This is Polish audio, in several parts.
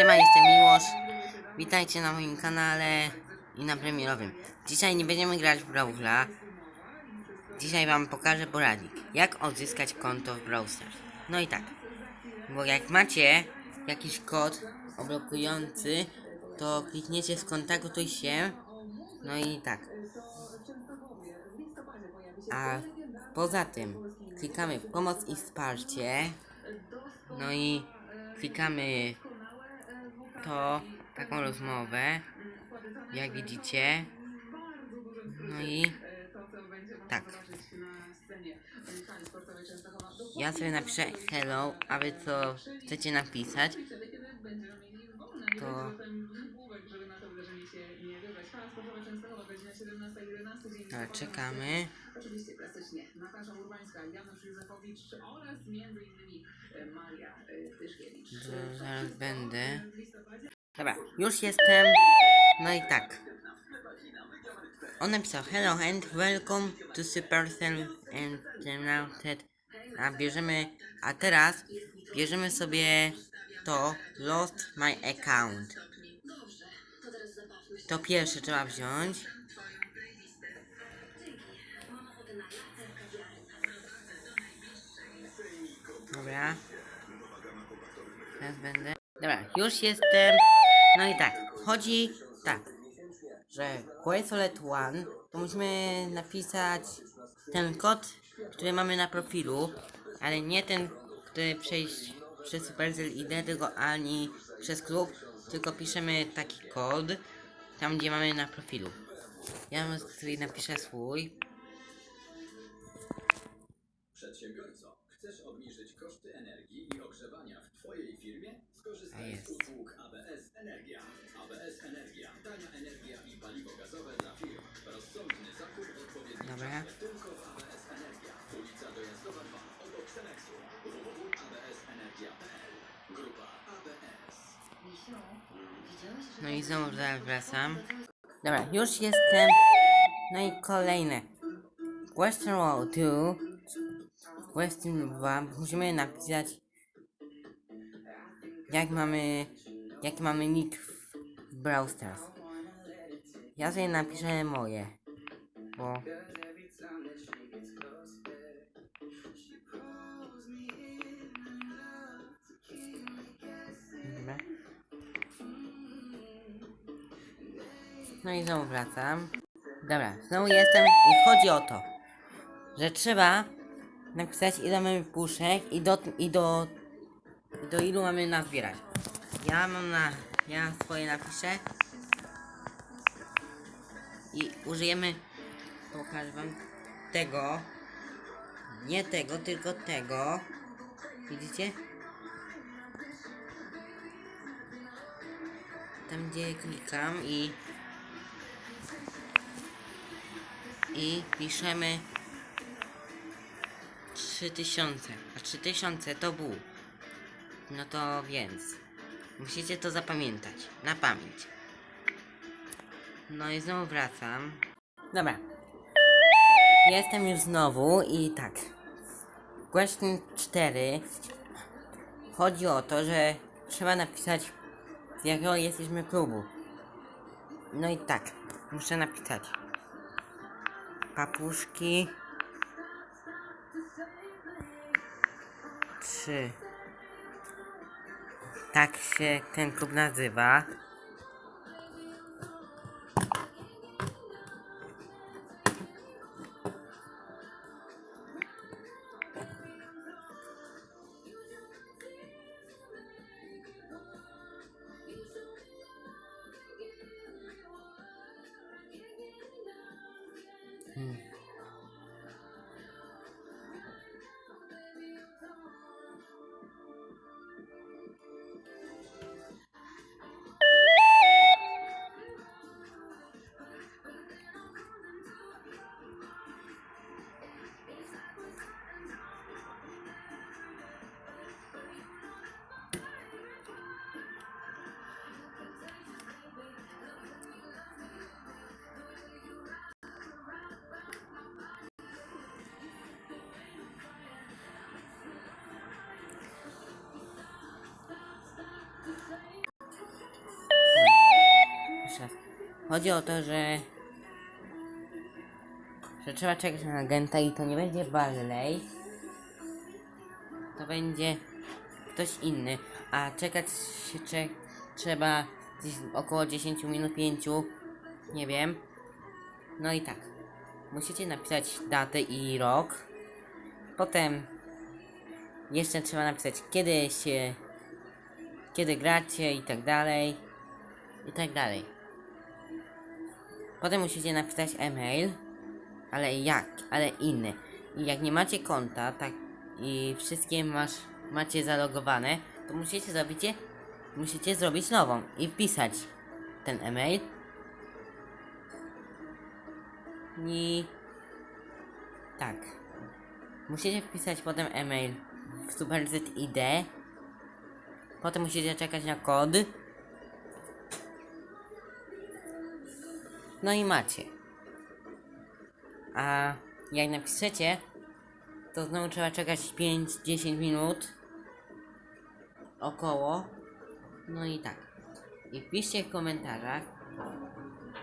Siema, jestem Miłosz. Witajcie na moim kanale i na premierowym. Dzisiaj nie będziemy grać w Brawla. Dzisiaj wam pokażę poradnik, jak odzyskać konto w Brawl. No i tak, bo jak macie jakiś kod oblokujący, to klikniecie skontaktuj się. No i tak. A poza tym klikamy w pomoc i wsparcie. No i klikamy to taką rozmowę, jak widzicie. No i tak. Ja sobie napiszę hello, a wy co chcecie napisać, to Dobra, czekamy. Oczywiście klasycznie Natasza Urbańska, Janusz Józefowicz oraz między innymi e, Maria e, Tyszkiewicz. zaraz będę. Dobra, już jestem. No i tak. On napisał Hello and welcome to Supercell and Terminated. A bierzemy, a teraz bierzemy sobie to Lost My Account. To pierwsze trzeba wziąć. Dobra. Teraz będę. Dobra, już jestem. No i tak, chodzi tak, że Quesolet One to musimy napisać ten kod, który mamy na profilu, ale nie ten, który przejść przez Supercell ID, tylko ani przez klub, tylko piszemy taki kod tam, gdzie mamy na profilu. Ja sobie napiszę swój. Przedsiębiorco, chcesz obniżyć koszty energii i ogrzewania w Twojej firmie? Skorzystaj z usług ABS Energia. ABS Energia. Tania energia i paliwo gazowe dla firm. Rozsądny zakup odpowiedni Dobra. tylko w ABS Energia. Ulica Dojazdowa 2 obok Seneksu. www.absenergia.pl Grupa ABS. No i znowu zaraz wracam. Dobra, już jestem. No i kolejne. Question Row 2. Question 2. Musimy napisać jak mamy jaki mamy nick w Brawl Stars. Ja sobie napiszę moje. Bo. No i znowu wracam. Dobra, znowu jestem i chodzi o to, że trzeba napisać ile mamy puszek i do, i do, do ilu mamy nazbierać. Ja mam na, ja swoje napiszę i użyjemy, pokażę wam tego, nie tego, tylko tego, widzicie? Tam gdzie klikam i i piszemy 3000, a 3000 to był. No to więc musicie to zapamiętać na pamięć. No i znowu wracam. Dobra. Jestem już znowu i tak. Question 4 chodzi o to, że trzeba napisać z jakiego jesteśmy klubu. No i tak, muszę napisać. Papuszki. 3. Tak się ten klub nazywa. Hmm. Chodzi o to, że że trzeba czekać na agenta i to nie będzie Barley, to będzie ktoś inny, a czekać się cze trzeba około 10 minut, 5, nie wiem. No i tak, musicie napisać datę i rok, potem jeszcze trzeba napisać kiedy się, kiedy gracie i tak dalej, i tak dalej. Potem musicie napisać e-mail, ale jak, ale inny. I jak nie macie konta, tak i wszystkie masz, macie zalogowane, to musicie zrobić musicie zrobić nową i wpisać ten e-mail. I tak. Musicie wpisać potem e-mail w SuperZID. Potem musicie czekać na kod. No i macie. A jak napiszecie, to znowu trzeba czekać 5-10 minut. Około. No i tak. I wpiszcie w komentarzach,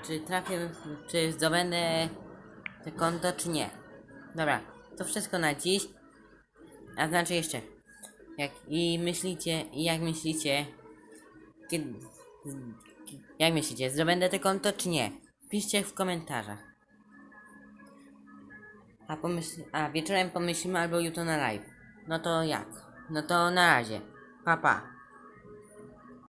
czy trafię, czy zdobędę to konto, czy nie. Dobra, to wszystko na dziś. A znaczy jeszcze. Jak i myślicie, i jak myślicie, kiedy, jak myślicie, zdobędę to konto, czy nie? Piszcie w komentarzach. A, pomyśl, a wieczorem pomyślimy albo jutro na live. No to jak? No to na razie. Pa pa.